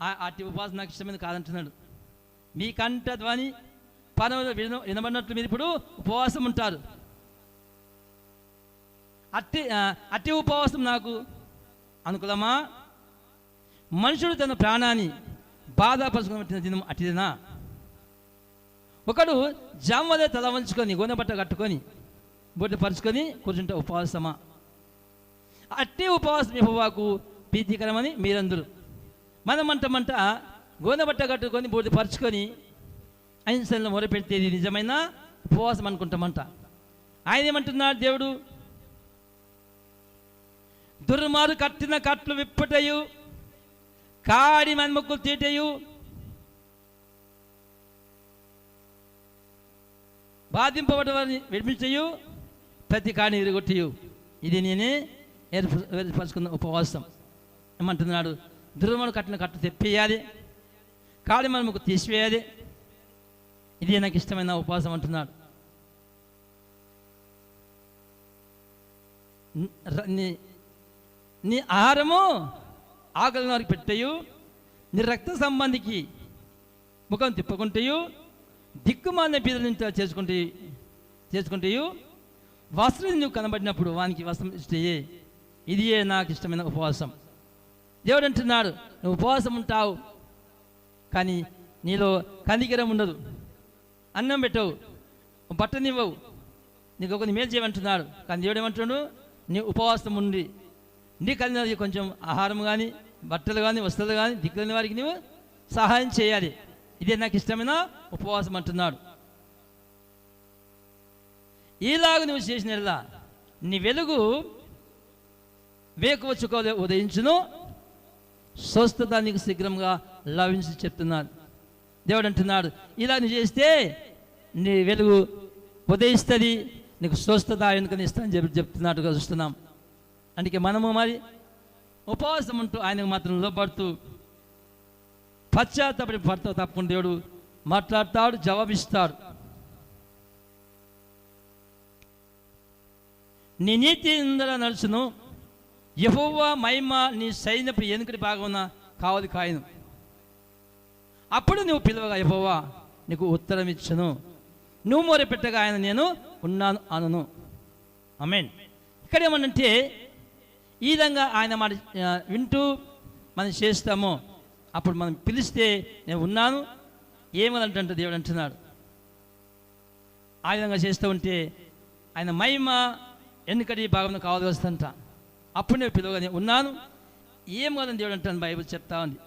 అట్టి ఉపవాసం నాకు ఇష్టమైనది కాదంటున్నాడు. మీ కంట ధ్వని పనవులు విన వినబడినట్లు మీరు ఇప్పుడు ఉపవాసం ఉంటారు. అట్టి అట్టి ఉపవాసం నాకు అనుకూలమా? మనుషుడు తన ప్రాణాన్ని బాధపరుచుకున్న దినం అట్టిదినా ఒకడు జామదే తల వంచుకొని గోనెబట్ట కట్టుకొని బొట్టు పరుచుకొని కూర్చుంటే ఉపవాసమా? అట్టి ఉపవాసం యెహోవాకు ప్రీతికరమని మీరందరూ. మనమంటమంట గోనెబట్ట కట్టుకొని బూడిద పరుచుకొని అహింసలను మొరపెడితేది నిజమైన ఉపవాసం అనుకుంటామంట. ఆయన ఏమంటున్నాడు దేవుడు? దుర్మారు కట్టిన కట్లు విప్పుటయు కాడి మన్ముక్కులు తీటయు బాధింపబడవని విడిపించయు ప్రతి కాడిని విరగొట్టయు. ఇది నేనే ఏర్ప ఏర్పరచుకున్న ఉపవాసం. ఏమంటున్నాడు? దుర్మను కట్టిన కట్టు తెప్పేయాలి. కాడి మనముకు తీసివేయాలి. ఇది నాకు ఇష్టమైన ఉపవాసం అంటున్నాడు. నీ నీ ఆహారము ఆకలి వారికి పెట్టయు నీ రక్త సంబంధికి ముఖం తిప్పుకుంటయు దిక్కుమాలిన పీదలు చేసుకుంటే చేసుకుంటూ వస్త్రం నువ్వు కనబడినప్పుడు వానికి వస్త్రం ఇష్టయే ఇదియే నాకు ఇష్టమైన ఉపవాసం. దేవుడు అంటున్నాడు నువ్వు ఉపవాసం ఉంటావు కానీ నీలో కందికిరం ఉండదు. అన్నం పెట్టవు బట్టనివ్వవు. నీకు ఒకరిని మేలు చేయమంటున్నాడు కానీ దేవుడు ఏమంటున్నాడు నీ ఉపవాసం ఉండి నీ కలిగినది కొంచెం ఆహారం కానీ బట్టలు కానీ వస్తువులు కానీ దిక్కులేని వారికి నువ్వు సహాయం చేయాలి. ఇదే నాకు ఇష్టమైన ఉపవాసం అంటున్నాడు. ఈలాగ నువ్వు చేసిన నీ వెలుగు వేకువ చుక్కలు ఉదయించును స్వస్థత నీకు శీఘ్రంగా లభించి చెప్తున్నాడు. దేవుడు అంటున్నాడు ఇలా నువ్వు చేస్తే నీ వెలుగు ఉదయిస్తుంది నీకు స్వస్థత ఆయనకని ఇస్తానని చెప్పి చెప్తున్నట్టుగా చూస్తున్నాం. అందుకే మనము మరి ఉపవాసం ఉంటూ ఆయనకు మాత్రం లోపడుతూ పశ్చాత్తపడి పడతా తప్పకుండా దేవుడు మాట్లాడతాడు జవాబిస్తాడు. నీ నీతి ఇందులో నడుచును యహోవా మహిమ నీ సైన్యపు ఎనుకటి భాగమున కావలి కాయను. అప్పుడు నువ్వు పిలవగా యహోవా నీకు ఉత్తరం ఇచ్చను. నువ్వు మొరపెట్టగా ఆయన నేను ఉన్నాను అనను. అమేన్ ఇక్కడ ఏమనంటే ఈ విధంగా ఆయన మాట వింటూ మనం చేస్తామో. అప్పుడు మనం పిలిస్తే నేను ఉన్నాను ఏమనంటే దేవుడు అంటున్నాడు. ఆ విధంగా చేస్తూ ఉంటే ఆయన మహిమ ఎన్నికటి భాగంలో కావాలి వస్తుంటాను అప్పుడు నేను పిలువగా ఉన్నాను. ఏం కాదని దేవుడు అంటాను బైబిల్ చెప్తా ఉంది.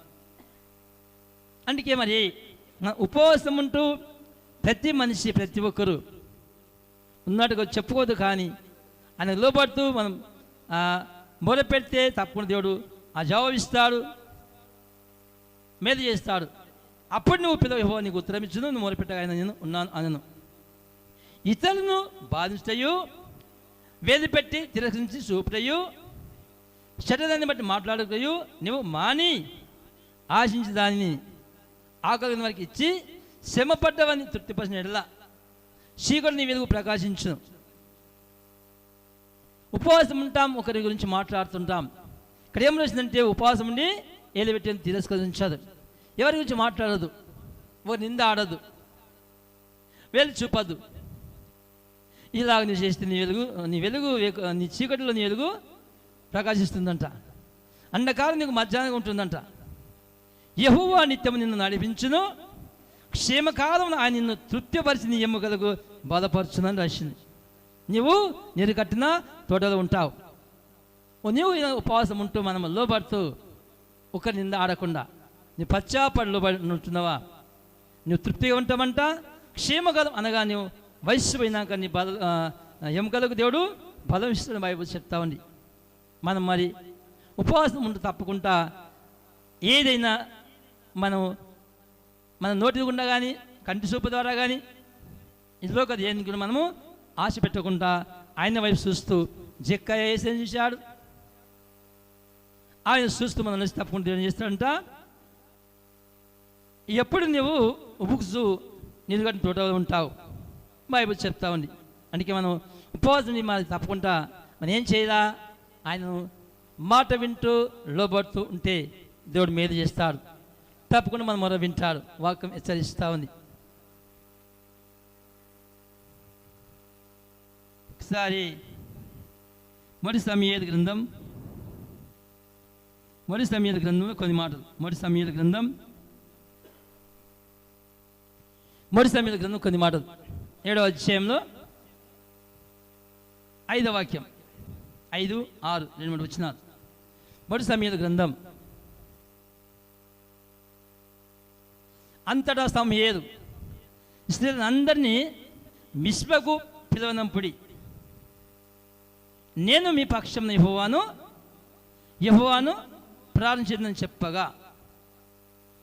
అందుకే మరి ఉపవాసం ఉంటూ ప్రతి మనిషి ప్రతి ఒక్కరు ఉన్నట్టుగా చెప్పుకోదు కానీ ఆయన లోపడుతూ మనం మొర పెడితే తప్పకుండా దేవుడు ఆ జవాబిస్తాడు మేలు చేస్తాడు. అప్పుడు నువ్వు పిలవ నీకు ఉత్తరం ఇచ్చును నువ్వు మొరపెట్టగా నేను ఉన్నాను అనను. ఇతరులను బాధించటయు వేలు పెట్టి తిరస్కరించి చూపుటయు శరీరాన్ని బట్టి మాట్లాడుటయు నువ్వు మాని ఆశించి దానిని ఆకలిని వారికి ఇచ్చి శ్రమపడ్డవని తృప్తిపరిచిన ఎడల శీకుడు నీ వెలుగు ప్రకాశించు ఉపవాసం ఉంటాం ఒకరి గురించి మాట్లాడుతుంటాం. ఇక్కడ ఏం రాసిందంటే ఉపవాసం ఉండి ఏలు తిరస్కరించదు. ఎవరి గురించి మాట్లాడదు ఓ నింద ఆడదు వెలు చూపదు. ఇలాగ నీ చేస్తే నీ వెలుగు నీ వెలుగు నీ చీకటిలో నీ వెలుగు ప్రకాశిస్తుందంట. అండకాలం నీకు మధ్యాహ్నం ఉంటుందంట. యహువా నిత్యము నిన్ను నడిపించును. క్షేమకాలం ఆయన నిన్ను తృప్తిపరిచి నీ ఎముకలకు బాధపరచునని రాసింది. నీవు నీరు కట్టిన తోటలో ఉంటావు. నీవు ఉపవాసం ఉంటూ మనం లోబడుతూ ఒకరి నింద ఆడకుండా నీ పశ్చాపడి లోబడి ఉంటున్నావా నువ్వు తృప్తిగా ఉంటామంట క్షేమకాలం అనగా నువ్వు వయస్సు పోయినాక నీ బల ఎముకలకు దేవుడు బలం ఇస్తున్న బైబుల్ చెప్తా ఉంది. మనం మరి ఉపవాసం ఉండి తప్పకుండా ఏదైనా మనం మన నోటి గుండా కానీ కంటి చూపు ద్వారా కానీ ఇందులో కదా ఏం కూడా మనము ఆశ పెట్టకుండా ఆయన వైపు చూస్తూ జక్క వేసేం చూశాడు. ఆయన చూస్తూ మనం నచ్చి తప్పకుండా ఏం చేస్తాడంట? ఎప్పుడు నువ్వు ఉబుక్సు నిలుగట్టిన తోటలో ఉంటావు? బైబుల్ చెప్తా ఉంది. అందుకే మనం ఉపవాసం మనకి తప్పకుండా మనం ఏం చేయాలా? ఆయన మాట వింటూ లోబడుతూ ఉంటే దేవుడు మేలు చేస్తాడు. తప్పకుండా మన మొర వింటాడు. వాక్యం హెచ్చరిస్తూ ఉంది. ఒకసారి మొదటి సమీయల గ్రంథం మొదటి సమీయల గ్రంథంలో కొన్ని మాటలు. మొదటి సమీయల గ్రంథం మొదటి సమీయల గ్రంథం కొన్ని మాటలు. ఏడవ అధ్యాయంలో ఐదవ వాక్యం. ఐదు ఆరు రెండు మూడు వచ్చినారు. మొదటి సమీయల గ్రంథం. అంతటా సమయేదు ఇస్రాయేల్ అందరినీ మిస్బకు పిలవనంపుడి నేను మీ పక్షం యహోవాను యహోవాను ప్రారంభించిందని చెప్పగా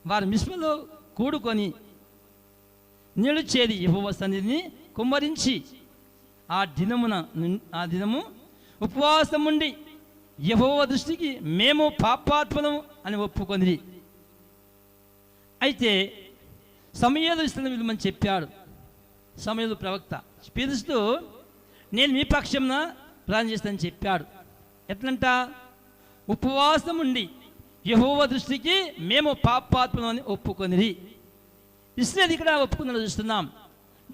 వారు మిస్బలో కూడుకొని నిలుచేది యహోవ సన్నిధిని కుమ్మరించి ఆ దినమున ఆ దినము ఉపవాసం ఉండి యహోవ దృష్టికి మేము పాపాత్మలం అని ఒప్పుకొని అయితే సమయాలు ఇస్తున్న విలువని చెప్పాడు సమయాలు ప్రవక్త. పిలుస్తూ నేను మీ పక్షంన ప్రాణం చేస్తానని చెప్పాడు. ఎట్లంట? ఉపవాసం ఉండి యహోవ దృష్టికి మేము పాపాత్మలం అని ఒప్పుకొని ఇస్రాయల్ ఇక్కడ ఒప్పుకున్నది చూస్తున్నాం.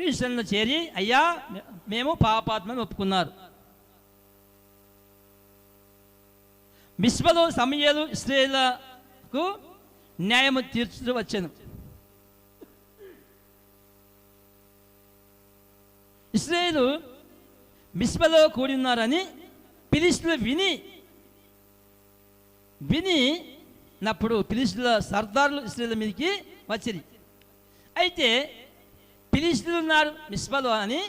ఇస్రాయల్లో చేరి అయ్యా మేము పాపాత్మని ఒప్పుకున్నారు. మిస్బలో సమయాలు ఇస్రాయేలకు న్యాయము తీర్చుతూ వచ్చాను ఇస్రాయేలు మిస్బలో కూడి ఉన్నారని పిలిస్తులు విని విని నప్పుడు పిలిస్తుల సర్దార్లు ఇస్రాయేల్ మీదకి వచ్చిరి. అయితే పిలిస్తులు ఉన్నారు మిస్బలో అని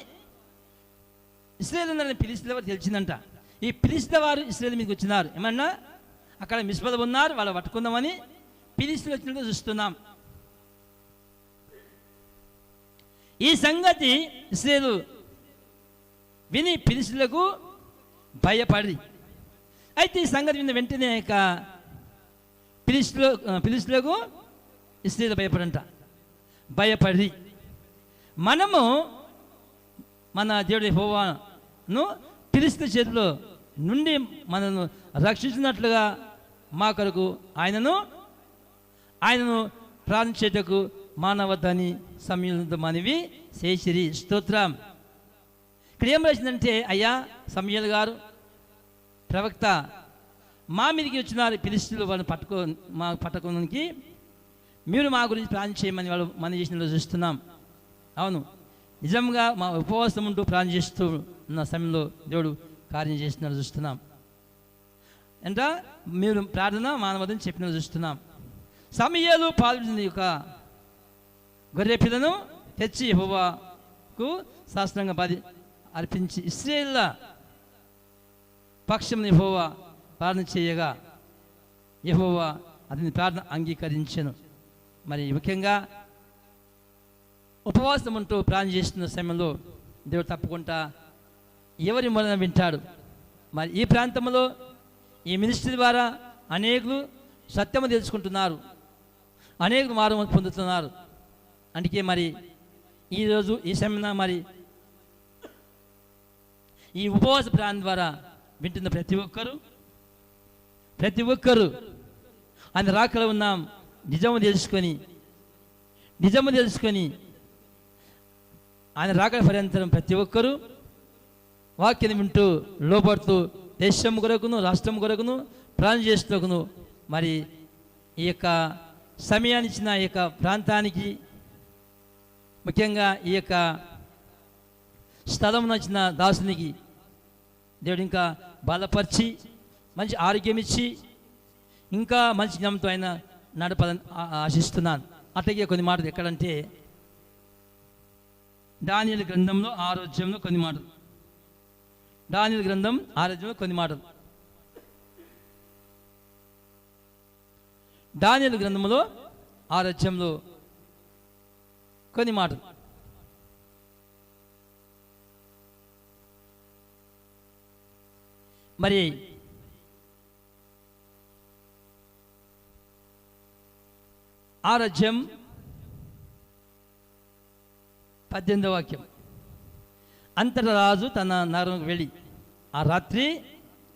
ఇస్రాయేల్ ఉన్నారని పిలిస్తులు వారు తెలిసిందంట. ఈ పిలిచిన వారు ఇస్రాయల్ మీదకి వచ్చినారు. ఏమన్నా? అక్కడ మిస్బలు ఉన్నారు వాళ్ళు పట్టుకుందామని పిలిస్తులు వచ్చినట్టు చూస్తున్నాం. ఈ సంగతి ఇస్రాయలు విని పిలిస్తులకు భయపడి. అయితే ఈ సంగతి విన్న వెంటనే ఇక పిలిస్తులు పిలిస్తులకు ఇస్రాయలు భయపడంట. భయపడి. మనము మన దేవుడి హోవాను పిలిస్తే చేతిలో నుండి మనను రక్షించినట్లుగా మా కొరకు ఆయనను ఆయనను ప్రార్థించేటకు మానవద్దని సమయంతో మనవి చేసిరి స్తోత్రం. ఇక్కడ ఏం రాసిందంటే అయ్యా సమయలు గారు ప్రవక్త మా మీదకి వచ్చిన పిలిస్తులు వాళ్ళని పట్టుకో మా పట్టుకోనికి మీరు మా గురించి ప్రార్థన చేయమని వాళ్ళు మనం చేసిన చూస్తున్నాం. అవును నిజంగా మా ఉపవాసం ఉంటూ ప్రార్థన చేస్తూ ఉన్న సమయంలో దేవుడు కార్యం చేస్తున్నారు చూస్తున్నాం. ఎంత uh, మీరు ప్రార్థన మానవదని చెప్పిన చూస్తున్నాం. సమయాలు పాల్గొన్న యొక్క గొర్రె పిల్లను తెచ్చి హోవాకు శాస్త్రంగా బది అర్పించి ఇస్రాయేళ్ళ పక్షం యెహోవా ప్రార్థన చేయగా ఎహోవా అతని ప్రార్థన అంగీకరించను. మరి ముఖ్యంగా ఉపవాసం ఉంటూ ప్రార్థన చేస్తున్న సమయంలో దేవుడు తప్పకుండా ఎవరి మూలన వింటాడు? మరి ఈ ప్రాంతంలో ఈ మినిస్ట్రీ ద్వారా అనేకులు సత్యము తెలుసుకుంటున్నారు. అనేకులు మారు పొందుతున్నారు. అందుకే మరి ఈరోజు ఈ సమయం మరి ఈ ఉపవాస ప్రాంతం ద్వారా వింటున్న ప్రతి ఒక్కరూ ప్రతి ఒక్కరూ ఆయన రాకలో ఉన్నాం. నిజము తెలుసుకొని నిజము తెలుసుకొని ఆయన రాక పర్యంతరం ప్రతి ఒక్కరూ వాక్యం వింటూ లోపడుతూ దేశం కొరకును రాష్ట్రం కొరకును ప్రాణం చేస్తుకును మరి ఈ యొక్క సమయాన్ని ఇచ్చిన ఈ యొక్క ప్రాంతానికి ముఖ్యంగా ఈ యొక్క స్థలం నచ్చిన దాసునికి దేవుడు ఇంకా బలపరిచి మంచి ఆరోగ్యం ఇచ్చి ఇంకా మంచి జ్ఞానంతో ఆయన నడపాలని ఆశిస్తున్నాను. అట్లాగే కొన్ని మాటలు ఎక్కడంటే దానియలు గ్రంథంలో ఆరోగ్యంలో కొన్ని మాటలు. దానియలు గ్రంథం ఆరోగ్యంలో కొన్ని మాటలు. దానిల గ్రంథంలో ఆరోగ్యంలో కొన్ని మాటలు. మరి ఆరోగ్యం పద్దెనిమిది వాక్యం. అంతట రాజు తన నగరంకు వెళ్ళి ఆ రాత్రి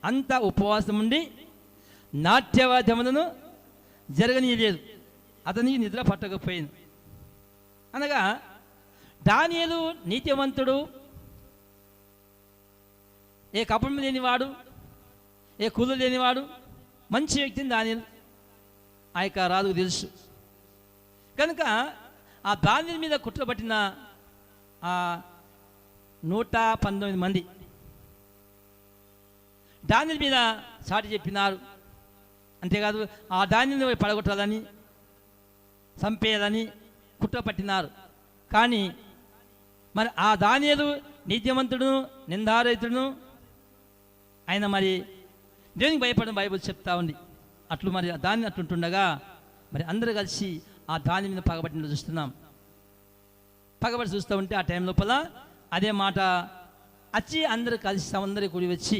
అంతా ఉపవాసం ఉండి నాట్యవాద్యములను జరగనీయలేదు. అతనికి నిద్ర పట్టకపోయింది. అనగా దానియలు నీతివంతుడు ఏ కపం లేనివాడు ఏ కులు లేనివాడు మంచి వ్యక్తిని దానియలు ఆ యొక్క రాజుకు తెలుసు. కనుక ఆ దాని మీద కుట్రబట్టిన ఆ నూట పంతొమ్మిది మంది. దాని మీద సాటి చెప్పినారు. అంతేకాదు ఆ ధాన్యాన్ని పడగొట్టాలని చంపేయాలని కుట్ర పట్టినారు. కానీ మరి ఆ దానియలు నిత్యవంతుడును నిందారహితుడును ఆయన మరి దేవునికి భయపడడం బైబిల్ చెప్తా ఉంది. అట్లు మరి దాన్ని అట్లుంటుండగా మరి అందరూ కలిసి ఆ దాని మీద పగబట్టిన చూస్తున్నాం. పగబడి చూస్తూ ఉంటే ఆ టైం లోపల అదే మాట వచ్చి అందరూ కలిసి అందరూ కూడి వచ్చి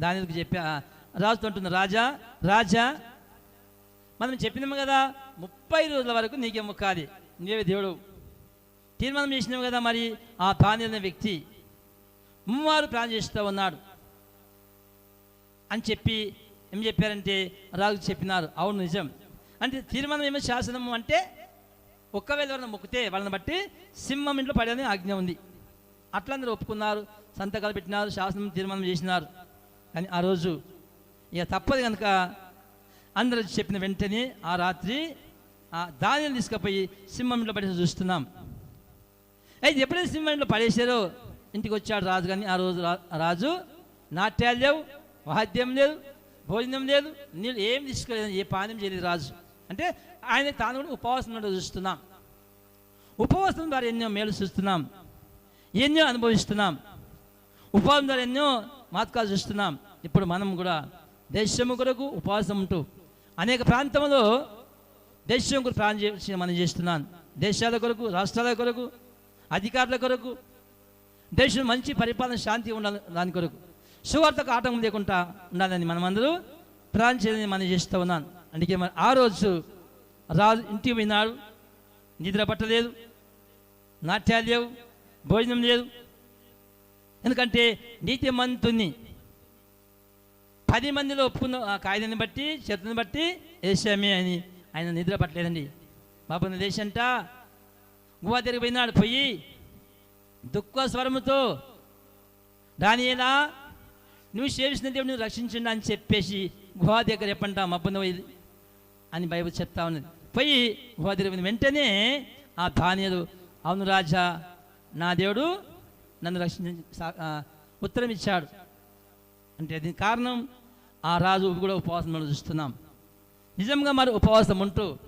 దానికి చెప్పా? రాజుతో ఉంటుంది రాజా రాజా మనం చెప్పినాము కదా ముప్పై రోజుల వరకు నీకే ముక్కాది. నీవే దేవుడు. తీర్మానం చేసినాము కదా మరి ఆ ప్రాణిన వ్యక్తి ముమ్మారు ప్లాన్ చేస్తూ ఉన్నాడు. అని చెప్పి ఏం చెప్పారంటే రాజు చెప్పినారు అవును నిజం. అంటే తీర్మానం ఏమో శాసనము అంటే ఒక్కవేళ ఎవరైనా మొక్కితే వాళ్ళని బట్టి సింహం ఇంట్లో పడేదని ఆజ్ఞ ఉంది. అట్లందరూ ఒప్పుకున్నారు సంతకాలు పెట్టినారు శాసనం తీర్మానం చేసినారు. కానీ ఆ రోజు ఇక తప్పదు కనుక అందరూ చెప్పిన వెంటనే ఆ రాత్రి ఆ ధాన్యం తీసుకుపోయి సింహం ఇంట్లో పడేసి చూస్తున్నాం. అయితే ఎప్పుడైతే సింహం ఇంట్లో పడేసారో ఇంటికి వచ్చాడు రాజు కానీ ఆ రోజు రా- రాజు నాట్యాలు లేవు వాద్యం లేదు భోజనం లేదు నీళ్ళు ఏం తీసుకోలేదు ఏ పానీయం చేయలేదు రాజు. అంటే ఆయన తాను కూడా ఉపవాసం ఉండడం చూస్తున్నాం. ఉపవాసం ద్వారా ఎన్నో మేలు చూస్తున్నాం. ఎన్నో అనుభవిస్తున్నాం. ఉపవాసం ద్వారా ఎన్నో మాతకాలు చూస్తున్నాం. ఇప్పుడు మనం కూడా దేశము కొరకు ఉపవాసం ఉంటూ అనేక ప్రాంతంలో దేశం కొరకు ప్రాణం చేసి మనం చేస్తున్నాను దేశాల కొరకు రాష్ట్రాల కొరకు అధికారుల కొరకు దేశం మంచి పరిపాలన శాంతి ఉండాలి దాని కొరకు సువార్తకు ఆటంకం లేకుండా ఉండాలని మనమందరూ ప్రాణం చేయాలని మనం చేస్తూ ఉన్నాను అందుకే మన ఆ రోజు రాజు ఇంటికి పోయినాడు. నిద్ర పట్టలేదు. నాట్యాలు లేవు. భోజనం లేదు. ఎందుకంటే నీతిమంతుని పది మందిలో ఒప్పుకున్న ఆ కాయిదాన్ని బట్టి చేతుని బట్టి వేసామే అని ఆయన నిద్ర పట్టలేదండి. బాబు దేశంట గువా తిరిగిపోయినాడు పోయి దుఃఖ స్వరముతో దానిలా నువ్వు సేవిస్తున్న దేవుడు నువ్వు రక్షించండి అని చెప్పేసి గుహా దగ్గర చెప్పంటా మబ్బున పోయి అని బైబిల్ చెప్తా ఉన్నది. పోయి గుహా దగ్గర వెంటనే ఆ ధాన్యాలు అవును రాజా నా దేవుడు నన్ను రక్షించ ఉత్తరం ఇచ్చాడు అంటే దీనికి కారణం ఆ రాజు కూడా ఉపవాసం మనం చూస్తున్నాం. నిజంగా మరి ఉపవాసం ఉంటూ